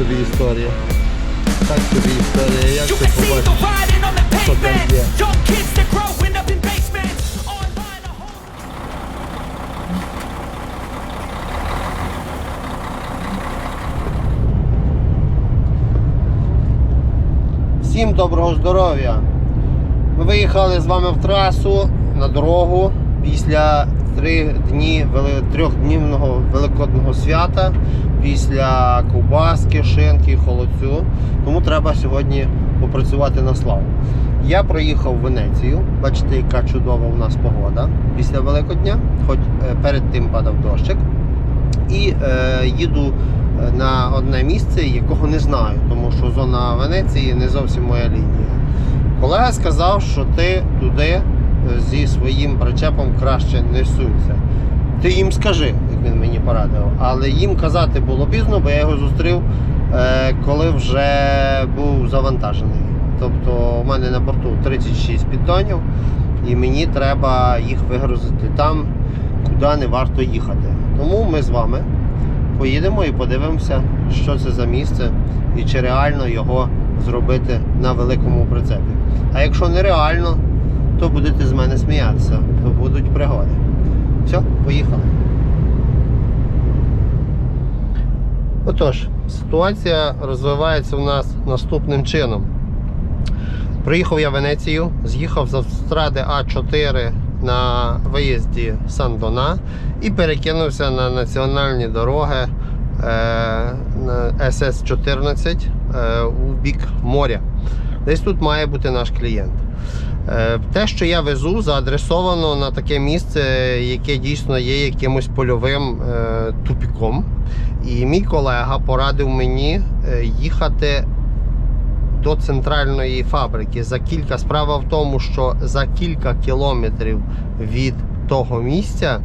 собі історія. Так собі історія, як You ти can see the побачиш. riding on the Що там є? Young kids, they're growing up in basements. Online or home. Всім доброго здоров'я! Ми виїхали з вами в трасу на дорогу після три дні, вели- трьохднівного великодного свята, після ковбаски, шинки, холодцю. Тому треба сьогодні попрацювати на славу. Я проїхав в Венецію. Бачите, яка чудова у нас погода після Великодня, хоч е, перед тим падав дощик. І е, їду е, на одне місце, якого не знаю, тому що зона Венеції не зовсім моя лінія. Колега сказав, що ти туди е, зі своїм причепом краще не сунься. Ти їм скажи, він мені порадив. Але їм казати було пізно, бо я його зустрів, е, коли вже був завантажений. Тобто у мене на борту 36 піддонів, і мені треба їх вигрузити там, куди не варто їхати. Тому ми з вами поїдемо і подивимося, що це за місце і чи реально його зробити на великому прицепі. А якщо нереально, то будете з мене сміятися, то будуть пригоди. Все, поїхали. Отож, ситуація розвивається у нас наступним чином. Приїхав я в Венецію, з'їхав з автостради А4 на виїзді Сан-Дона і перекинувся на національні дороги е, СС-14 е, у бік моря. Десь тут має бути наш клієнт. Е, Те, що я везу, заадресовано на таке місце, яке дійсно є якимось польовим тупіком. І мій колега порадив мені е, їхати до центральної фабрики за кілька. Справа в тому, що за кілька кілометрів від того місця,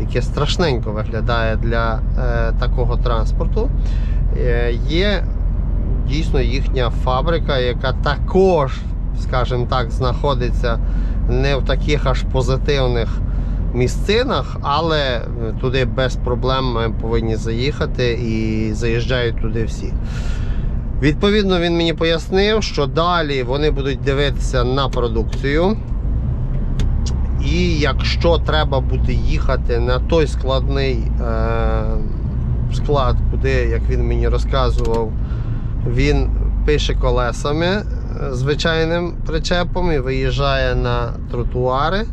яке страшненько виглядає для е, такого транспорту, е, є дійсно їхня фабрика, яка також, скажімо так, знаходиться не в таких аж позитивних місцинах, але е, туди без проблем ми повинні заїхати і заїжджають туди всі. Відповідно, він мені пояснив, що далі вони будуть дивитися на продукцію. І якщо треба буде їхати на той складний е, склад, куди, як він мені розказував, він пише колесами е, звичайним причепом і виїжджає на тротуари,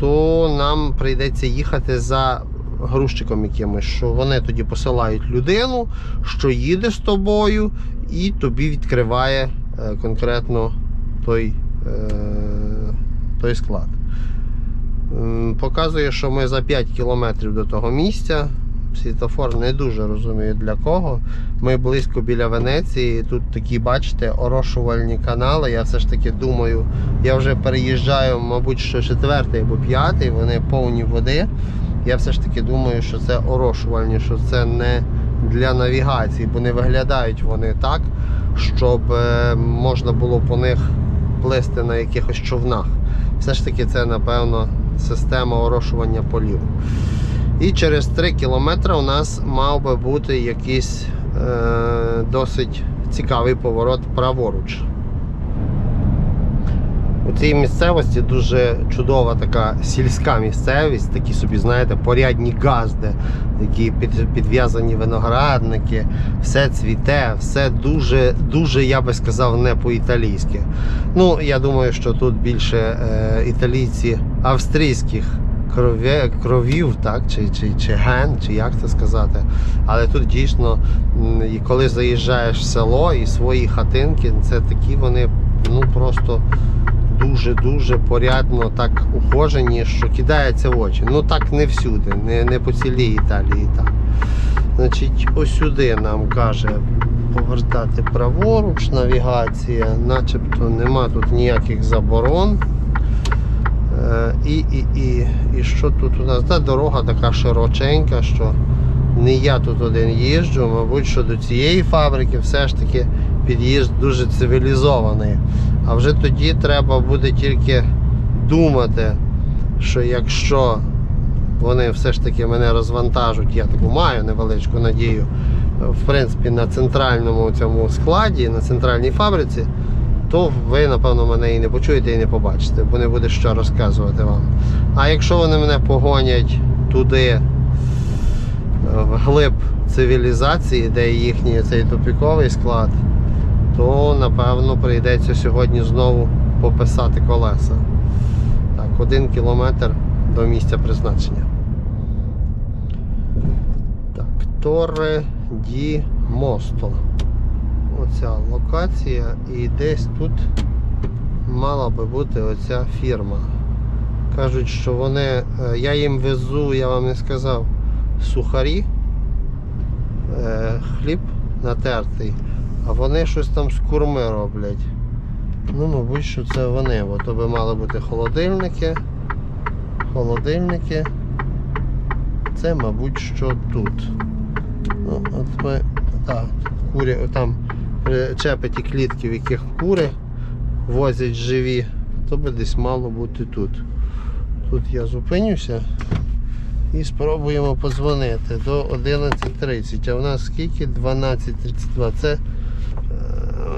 то нам прийдеться їхати за грузчиком якимось, що вони тоді посилають людину, що їде з тобою, і тобі відкриває е, конкретно той, е, той склад. Показує, що ми за 5 кілометрів до того місця. Світофор не дуже розумію для кого. Ми близько біля Венеції. Тут такі, бачите, орошувальні канали. Я все ж таки думаю, я вже переїжджаю, мабуть, що четвертий або п'ятий, вони повні води. Я все ж таки думаю, що це орошувальні, що це не для навігації, бо не виглядають вони так, щоб е, можна було по них плисти на якихось човнах. Все ж таки, це, напевно, система орошування полів. І через 3 кілометри у нас мав би бути якийсь е, досить цікавий поворот праворуч. У цій місцевості дуже чудова така сільська місцевість, такі собі, знаєте, порядні газди, під, підв'язані виноградники, все цвіте, все дуже, дуже, я би сказав, не по-італійськи. Ну, я думаю, що тут більше е, італійці австрійських крові, кровів, так, чи, чи, чи ген, чи як це сказати. Але тут дійсно, і коли заїжджаєш в село і свої хатинки, це такі вони ну просто дуже-дуже порядно так ухожені, що кидається в очі. Ну так не всюди, не, не по цілій Італії так. Значить, ось сюди нам каже повертати праворуч, навігація, начебто нема тут ніяких заборон. Е, І, і, і, і що тут у нас? Та дорога така широченька, що не я тут один їжджу, мабуть, що до цієї фабрики все ж таки під'їзд дуже цивілізований. А вже тоді треба буде тільки думати, що якщо вони все ж таки мене розвантажуть, я таку маю невеличку надію, в принципі, на центральному цьому складі, на центральній фабриці, то ви, напевно, мене і не почуєте, і не побачите, бо не буде що розказувати вам. А якщо вони мене погонять туди, е, в глиб цивілізації, де їхній цей тупіковий склад, то напевно прийдеться сьогодні знову пописати колеса. Так, один кілометр до місця призначення. Так, Торре Ді Мосто. Оця локація і десь тут мала би бути оця фірма. Кажуть, що вони. е, Я їм везу, я вам не сказав, сухарі, е, хліб натертий, а вони щось там з курми роблять. Ну, мабуть, що це вони, бо то би мали бути холодильники. Холодильники. Це, мабуть, що тут. Ну, от ми. Так, курі, там чепеті клітки, в яких кури возять живі, то би десь мало бути тут. Тут я зупинюся і спробуємо подзвонити до 11.30. А в нас скільки? 12.32. Це е,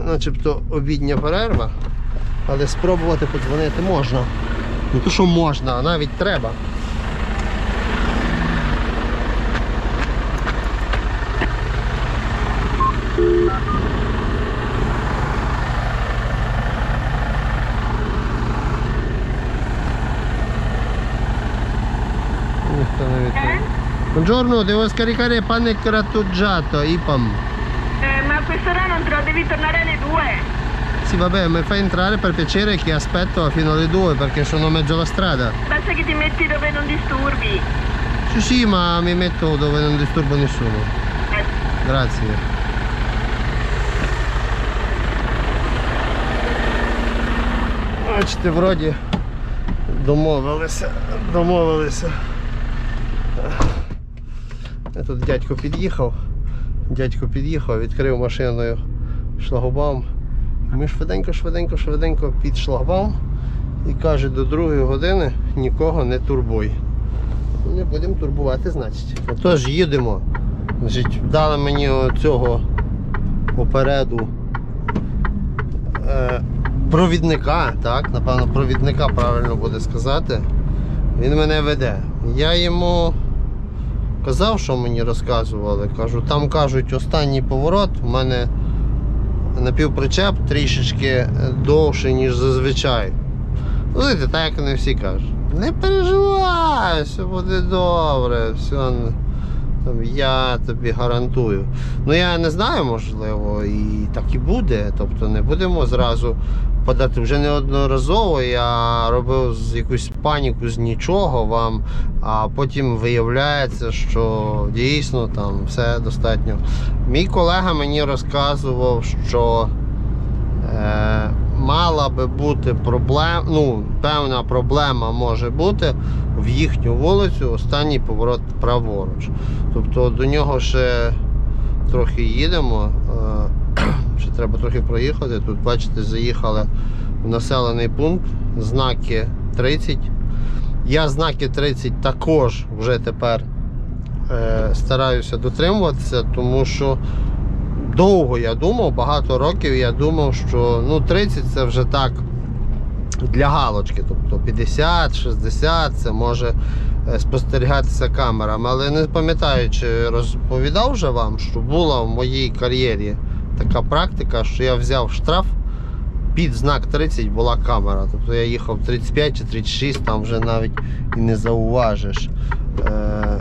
начебто обідня перерва, але спробувати подзвонити можна. Не то, що можна, а навіть треба. Buongiorno, devo scaricare pane grattugiato, IPAM. Eh, ma a quest'ora non te lo devi tornare alle due. Sì, vabbè, mi fai entrare per piacere che aspetto fino alle 2 perché sono mezzo alla strada. Basta che ti metti dove non disturbi. Sì, sì, ma mi metto dove non disturbo nessuno. Eh, Grazie. Бачите, вроді домовилися, домовилися. Тут дядько під'їхав. Дядько під'їхав, відкрив машиною шлагбаум. Ми швиденько, швиденько, швиденько під шлагбаум і каже, до другої години нікого не турбуй. Не будемо турбувати, значить. Отож, їдемо. Значить, дали мені цього попереду е, провідника, так, напевно, провідника правильно буде сказати. Він мене веде. Я йому казав, що мені розказували. Кажу, там кажуть, останній поворот, у мене напівпричеп трішечки довший, ніж зазвичай. Ну, знаєте, так як не всі кажуть. Не переживай, все буде добре, все. Я тобі гарантую. Ну я не знаю, можливо, і так і буде. Тобто не будемо зразу подати вже неодноразово. Я робив якусь паніку з нічого вам, а потім виявляється, що дійсно там все достатньо. Мій колега мені розказував, що е, мала би бути проблема, ну, певна проблема може бути в їхню вулицю останній поворот праворуч. Тобто до нього ще трохи їдемо. е, Ще треба трохи проїхати. Тут, бачите, заїхали в населений пункт, знаки 30. Я знаки 30 також вже тепер е, стараюся дотримуватися, тому що довго я думав, багато років я думав, що ну, 30 це вже так для галочки. Тобто 50, 60 це може е, спостерігатися камерами. Але не пам'ятаю, чи розповідав вже вам, що була в моїй кар'єрі така практика, що я взяв штраф. Під знак 30 була камера. Тобто я їхав 35 чи 36, там вже навіть і не зауважиш. Е,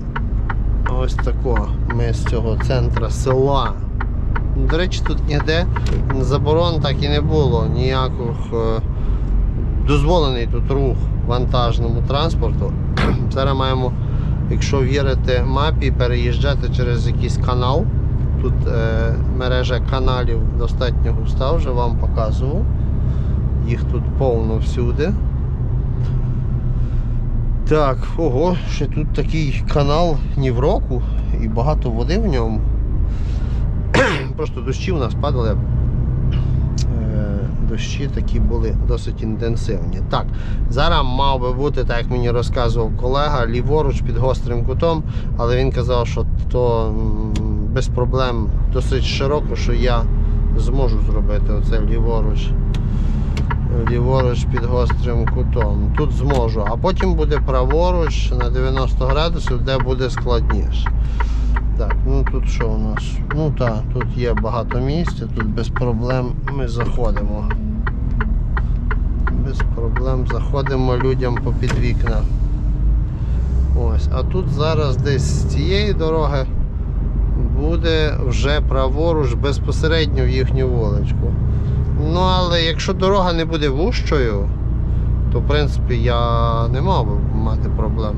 ось тако. Ми з цього центра села. До речі, тут ніде заборон так і не було. Ніяких е, дозволений тут рух вантажному транспорту. Зараз маємо, якщо вірити мапі, переїжджати через якийсь канал. Тут е, мережа каналів достатньо густа, вже вам показував. Їх тут повно всюди. Так, ого, ще тут такий канал ні в року і багато води в ньому. Просто дощі у нас падали. Е, Дощі такі були досить інтенсивні. Так, зараз мав би бути, так як мені розказував колега, ліворуч під гострим кутом, але він казав, що то без проблем досить широко, що я зможу зробити оце ліворуч. Ліворуч під гострим кутом. Тут зможу, а потім буде праворуч на 90 градусів, де буде складніше. Так, ну тут що у нас? Ну так, тут є багато місця, тут без проблем ми заходимо. Без проблем заходимо людям по під вікна. Ось, а тут зараз десь з цієї дороги буде вже праворуч безпосередньо в їхню вуличку. Ну, але якщо дорога не буде вущою, то в принципі я не мав би мати проблем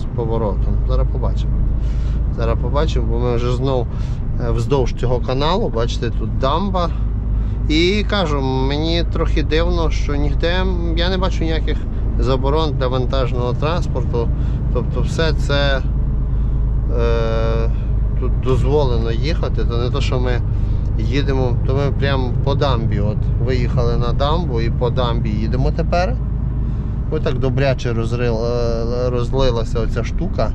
з поворотом. Зараз побачимо. Зараз побачимо, бо ми вже знов е, вздовж цього каналу, бачите, тут дамба. І кажу, мені трохи дивно, що ніде я не бачу ніяких заборон для вантажного транспорту. Тобто все це е, тут дозволено їхати, то не то, що ми їдемо, то ми прямо по дамбі. От виїхали на дамбу і по дамбі їдемо тепер. Ось так добряче розрил, е, розлилася оця штука.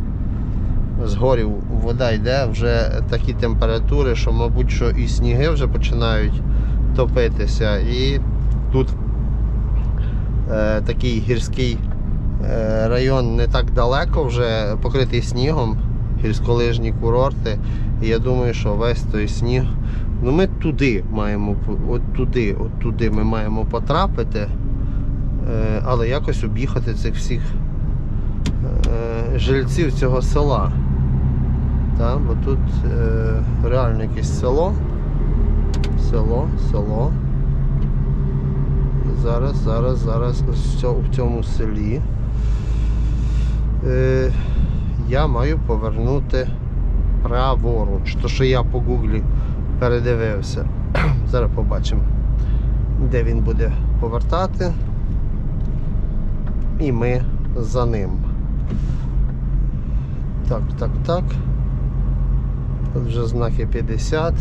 З горів вода йде, вже такі температури, що, мабуть, що і сніги вже починають топитися. І тут е, такий гірський е, район не так далеко, вже покритий снігом, гірськолижні курорти. І я думаю, що весь той сніг. Ну ми туди маємо, от туди, от туди ми маємо потрапити, е, але якось об'їхати цих всіх е, жильців цього села. Та, бо тут е, реально якесь село. Село, село. Зараз, зараз, зараз в цьому селі. Е, я маю повернути праворуч. То, що я по гуглі передивився. Зараз побачимо, де він буде повертати. І ми за ним. Так, так, так. Тут вже знаки 50.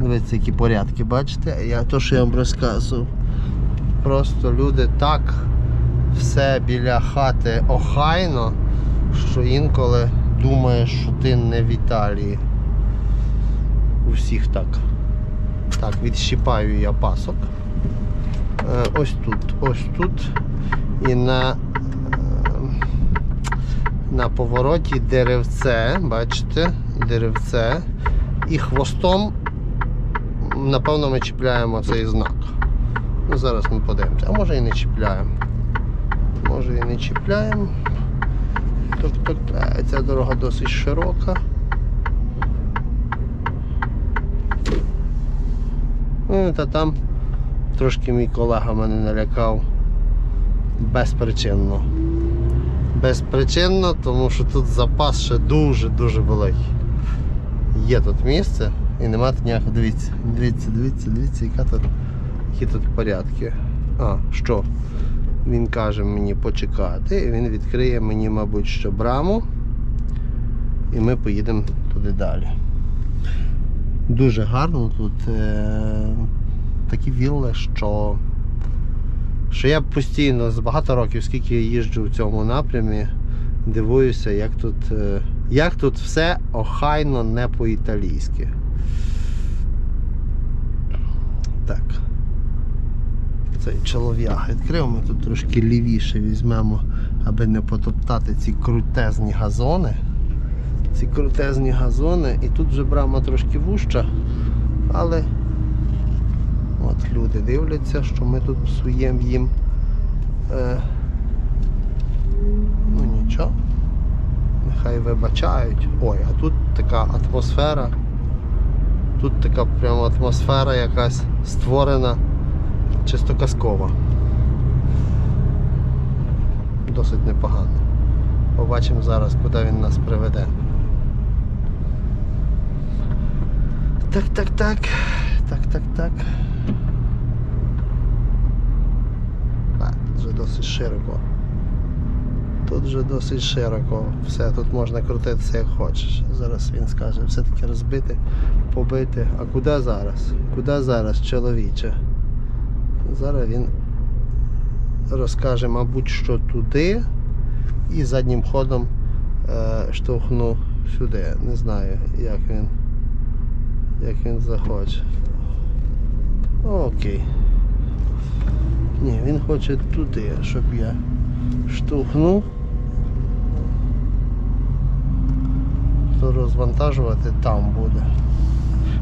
Дивіться, які порядки, бачите? Я то, що я вам розказував. Просто люди так все біля хати охайно, що інколи думаєш, що ти не в Італії. У всіх так. Так, відщипаю я пасок. Е, Ось тут, ось тут. І на, е, на повороті деревце, бачите, деревце. І хвостом, напевно, ми чіпляємо цей знак. Ну, зараз ми подивимося. А може і не чіпляємо. Може і не чіпляємо. Тобто е, ця дорога досить широка. Ну, та там трошки мій колега мене налякав безпричинно. Безпричинно, тому що тут запас ще дуже-дуже великий. Є тут місце і нема тут ніякого. Дивіться, дивіться, дивіться, дивіться, яка тут, які тут порядки. А, що? Він каже мені почекати, він відкриє мені, мабуть, що браму. І ми поїдемо туди далі. Дуже гарно тут е, такі вілли, що, що я постійно з багато років, скільки я їжджу в цьому напрямі, дивуюся, як тут, е, як тут все охайно не по-італійськи. Так. Цей чолов'яг відкрив, ми тут трошки лівіше візьмемо, аби не потоптати ці крутезні газони. Ці крутезні газони, і тут вже брама трошки вужча, але от люди дивляться, що ми тут псуємо їм. Е, ну нічого. Нехай вибачають. Ой, а тут така атмосфера. Тут така прямо атмосфера якась створена чисто казкова. Досить непогано. Побачимо зараз, куди він нас приведе. Так, так, так. Так, так, так. Так, вже досить широко. Тут вже досить широко. Все, тут можна крутитися як хочеш. Зараз він скаже, все-таки розбити, побити. А куди зараз? Куди зараз, чоловіче? Зараз він розкаже, мабуть, що туди і заднім ходом е, штовхну сюди. Не знаю, як він. Як він захоче. Окей. Ні, він хоче туди, щоб я штовхнув. То розвантажувати там буде.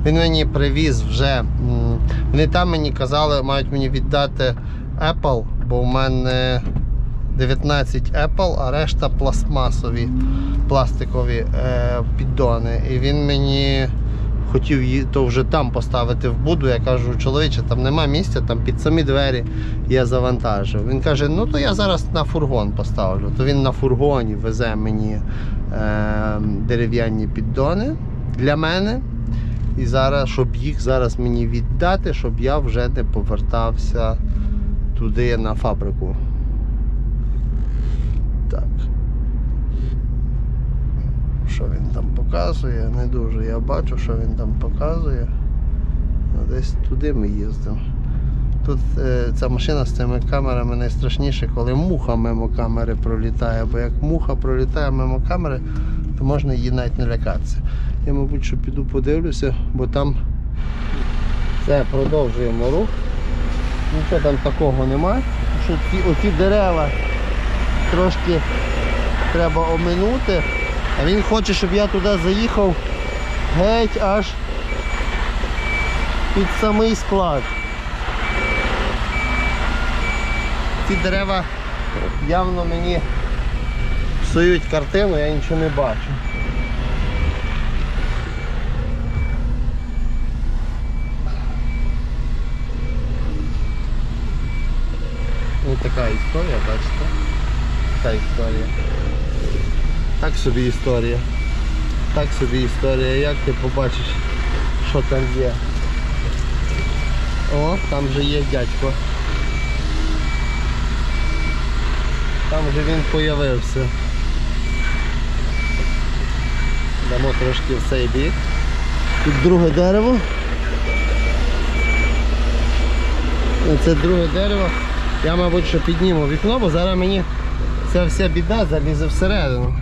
Він мені привіз вже. Вони там мені казали, мають мені віддати Apple, бо в мене 19 Apple, а решта пластмасові, пластикові е, піддони. І він мені хотів її то вже там поставити в буду. Я кажу, чоловіче, там нема місця, там під самі двері я завантажив. Він каже, ну то я зараз на фургон поставлю. То він на фургоні везе мені е, дерев'яні піддони для мене. І зараз, щоб їх зараз мені віддати, щоб я вже не повертався туди на фабрику. Так. Що він там показує? Не дуже я бачу, що він там показує. Ну, Десь туди ми їздимо. Тут е, ця машина з цими камерами найстрашніше, коли муха мимо камери пролітає, бо як муха пролітає мимо камери, то можна її навіть не лякатися. Я, мабуть, що піду подивлюся, бо там все, продовжуємо рух. Нічого там такого немає. Що ці, оці дерева трошки треба оминути. А він хоче, щоб я туди заїхав геть аж під самий склад. Ці дерева явно мені псують картину, я нічого не бачу. Ну така історія, бачите? Така історія. Так собі історія. Так собі історія. Як ти побачиш, що там є? О, там вже є дядько. Там вже він появився. Дамо трошки в цей бік. Тут друге дерево. Це друге дерево. Я, мабуть, що підніму вікно, бо зараз мені ця вся біда залізе всередину.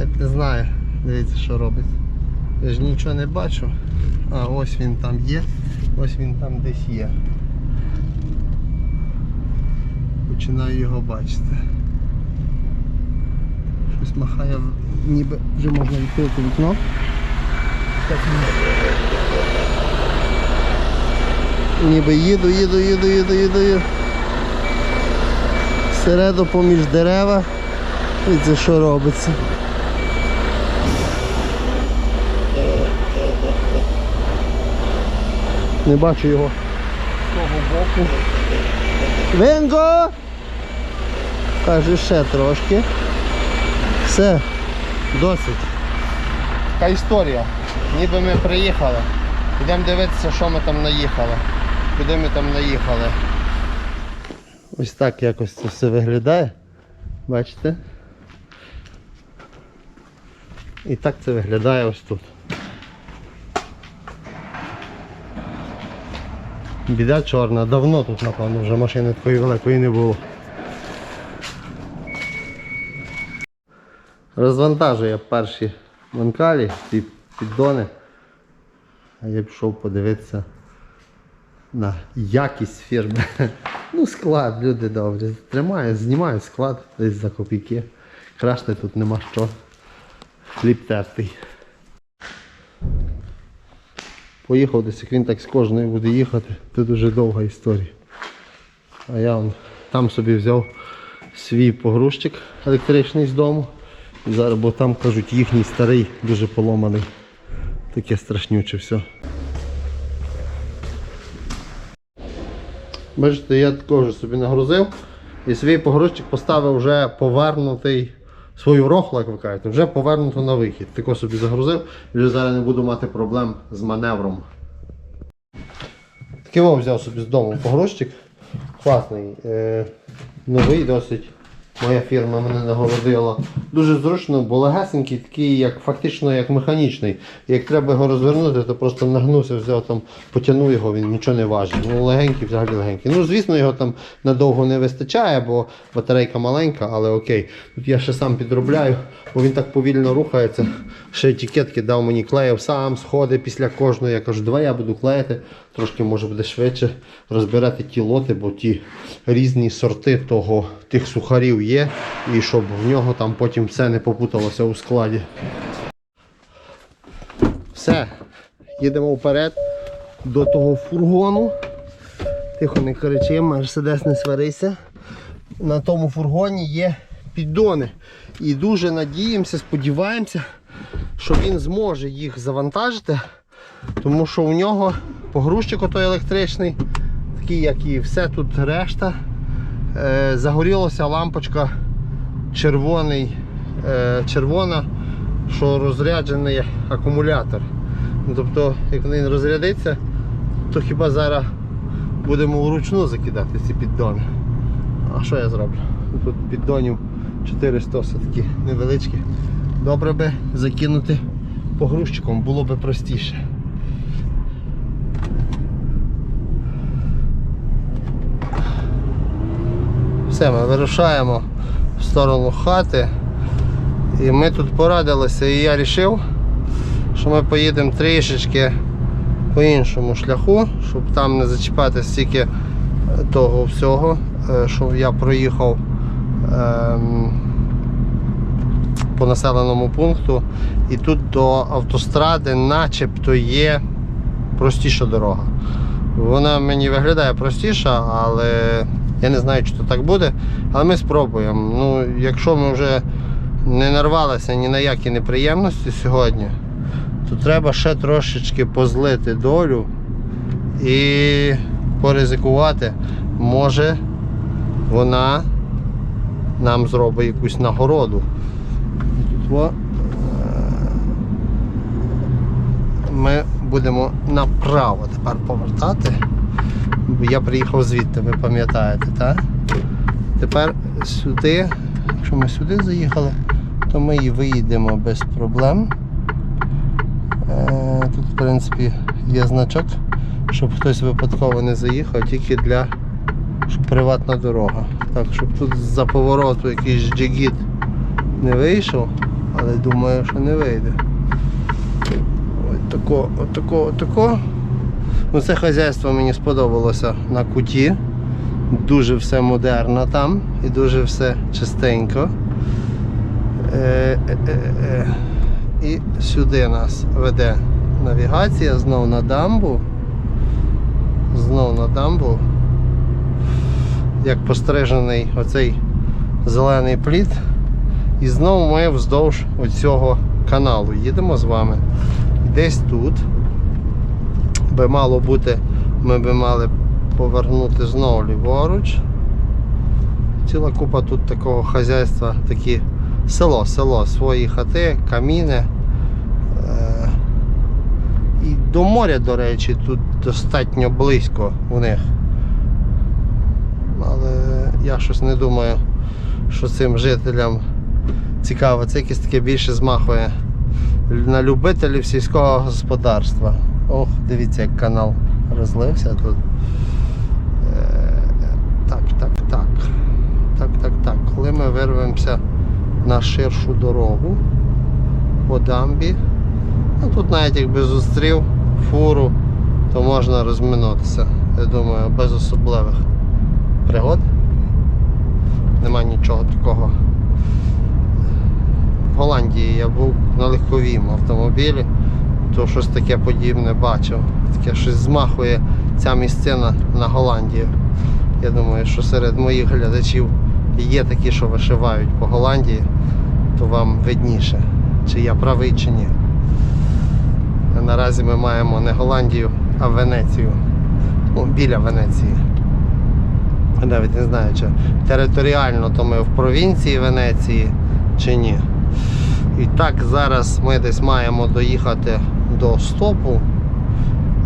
Навіть не знаю, дивіться, що робить. Я ж нічого не бачу. А ось він там є, ось він там десь є. Починаю його бачити. Щось махає, ніби вже можна відкрити вікно. Ніби їду, їду, їду, їду, їду, їду. Всереду поміж дерева. Це що робиться. Не бачу його з того боку. Венго! Каже, ще трошки. Все, досить. Така історія. Ніби ми приїхали. Йдемо дивитися, що ми там наїхали. Куди ми там наїхали. Ось так якось це все виглядає. Бачите? І так це виглядає ось тут. Біда чорна, давно тут, напевно, вже машини такої великої не було. Розвантажує перші манкалі, ці піддони. А я пішов подивитися на якість фірми. Ну, склад, люди добрі. Тримають, знімають склад десь за копійки. Крашти тут нема що. Хліб тертий. Поїхав десь, як він так з кожної буде їхати, це дуже довга історія. А я вон, там собі взяв свій погрузчик електричний з дому. І зараз, бо там кажуть, їхній старий, дуже поломаний. Таке страшнюче все. Бачите, я також собі нагрузив і свій погрузчик поставив вже повернутий, свою рохлу, як ви кажете, вже повернуто на вихід. Тако собі загрузив вже зараз не буду мати проблем з маневром. Такий вам взяв собі з дому погрузчик. Класний. Е, новий досить. Моя фірма мене нагородила. Дуже зручно, бо легесенький, такий, як фактично як механічний. Як треба його розвернути, то просто нагнувся, взяв там, потягнув його, він нічого не важить. Ну, легенький, взагалі легенький. Ну, звісно, його там надовго не вистачає, бо батарейка маленька, але окей. Тут я ще сам підробляю, бо він так повільно рухається. Ще етикетки дав мені клеїв сам, сходи після кожної. Я кажу, давай я буду клеїти, трошки може буде швидше розбирати ті лоти, бо ті різні сорти того, тих сухарів є, і щоб в нього там потім все не попуталося у складі. Все, їдемо вперед до того фургону. Тихо не кричи, Мерседес не сварися. На тому фургоні є піддони. І дуже надіємося, сподіваємося, що він зможе їх завантажити, тому що у нього погрузчик отой електричний, такий, як і все тут решта. Е, загорілася лампочка червоний, е, червона, що розряджений акумулятор. Ну, Тобто, як він розрядиться, то хіба зараз будемо вручну закидати ці піддони. А що я зроблю? Тут піддонів 400 все-таки невеличкі. Добре би закинути погрузчиком, було би простіше. Все, ми вирушаємо в сторону хати. І ми тут порадилися, і я вирішив, що ми поїдемо трішечки по іншому шляху, щоб там не зачіпати стільки е, того всього, е, що я проїхав ем, по населеному пункту. І тут до автостради начебто є простіша дорога. Вона мені виглядає простіша, але я не знаю, чи то так буде. Але ми спробуємо. Ну, якщо ми вже не нарвалися ні на які неприємності сьогодні, то треба ще трошечки позлити долю і поризикувати. Може вона нам зробить якусь нагороду. Тут е, Ми будемо направо тепер повертати. Я приїхав звідти, ви пам'ятаєте, так? Тепер сюди, якщо ми сюди заїхали, то ми і виїдемо без проблем. Е, Тут, в принципі, є значок, щоб хтось випадково не заїхав, тільки для щоб приватна дорога. Так, щоб тут з-за повороту якийсь джигіт не вийшов, але думаю, що не вийде. Ось тако, отако, отако. Ну, це хазяйство мені сподобалося на куті. Дуже все модерно там і дуже все чистенько. Е, е, е, е. І сюди нас веде навігація, знов на дамбу. Знов на дамбу. Як пострижений оцей зелений плід. І знову ми вздовж оцього каналу їдемо з вами. Десь тут би мало бути, ми би мали повернути знову ліворуч. Ціла купа тут такого хазяйства, такі село, село, свої хати, каміни. Е, І до моря, до речі, тут достатньо близько у них. Але я щось не думаю, що цим жителям цікаво. Це якесь таке більше змахує на любителів сільського господарства. Ох, дивіться, як канал розлився тут. Е, Так, так, так. Так, так, так. Коли ми вирвемося на ширшу дорогу по дамбі, ну тут навіть якби зустрів фуру, то можна розминутися. Я думаю, без особливих пригод. Нема нічого такого. В Голландії я був на легковім автомобілі, то щось таке подібне бачив. Таке щось змахує ця місцина на Голландію. Я думаю, що серед моїх глядачів є такі, що вишивають по Голландії, то вам видніше, чи я правий, чи ні. А наразі ми маємо не Голландію, а Венецію. Ну, біля Венеції. Навіть не знаю, чи територіально то ми в провінції Венеції чи ні. І так, зараз ми десь маємо доїхати до стопу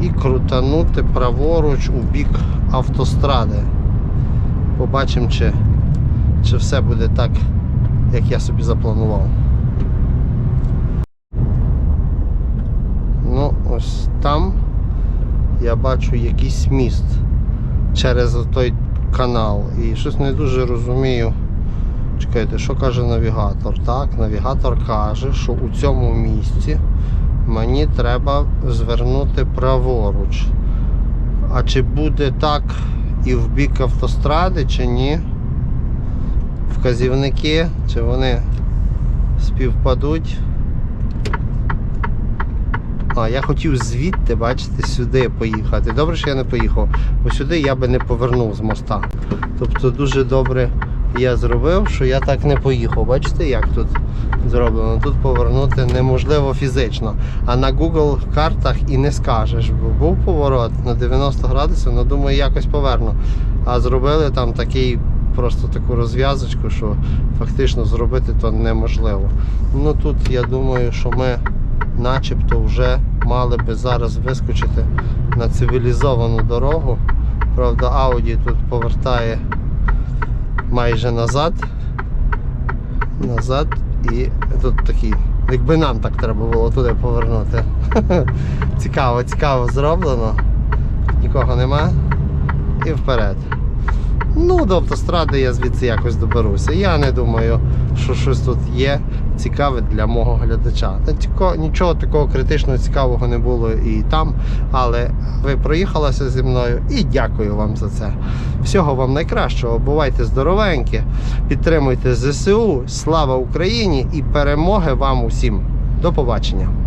і крутанути праворуч у бік автостради. Побачимо, чи чи все буде так, як я собі запланував. Ну, ось там я бачу якийсь міст через той канал. І щось не дуже розумію. Чекайте, що каже навігатор? Так, навігатор каже, що у цьому місці мені треба звернути праворуч. А чи буде так і в бік автостради, чи ні? Вказівники, чи вони співпадуть? А, я хотів звідти, бачите, сюди поїхати. Добре, що я не поїхав, бо сюди я би не повернув з моста. Тобто дуже добре я зробив, що я так не поїхав. Бачите, як тут зроблено? Тут повернути неможливо фізично. А на Google картах і не скажеш, бо був поворот на 90 градусів, ну думаю, якось поверну. А зробили там такий. Просто таку розв'язочку, що фактично зробити то неможливо. Ну тут я думаю, що ми начебто вже мали би зараз вискочити на цивілізовану дорогу. Правда, Audi тут повертає майже назад. Назад і тут такий. Якби нам так треба було туди повернути. цікаво, цікаво зроблено. Нікого нема. І вперед. Ну, до автостради я звідси якось доберуся. Я не думаю, що щось тут є цікаве для мого глядача. Нічого такого критичного цікавого не було і там, але ви проїхалися зі мною і дякую вам за це. Всього вам найкращого. Бувайте здоровенькі, підтримуйте ЗСУ, слава Україні і перемоги вам усім. До побачення!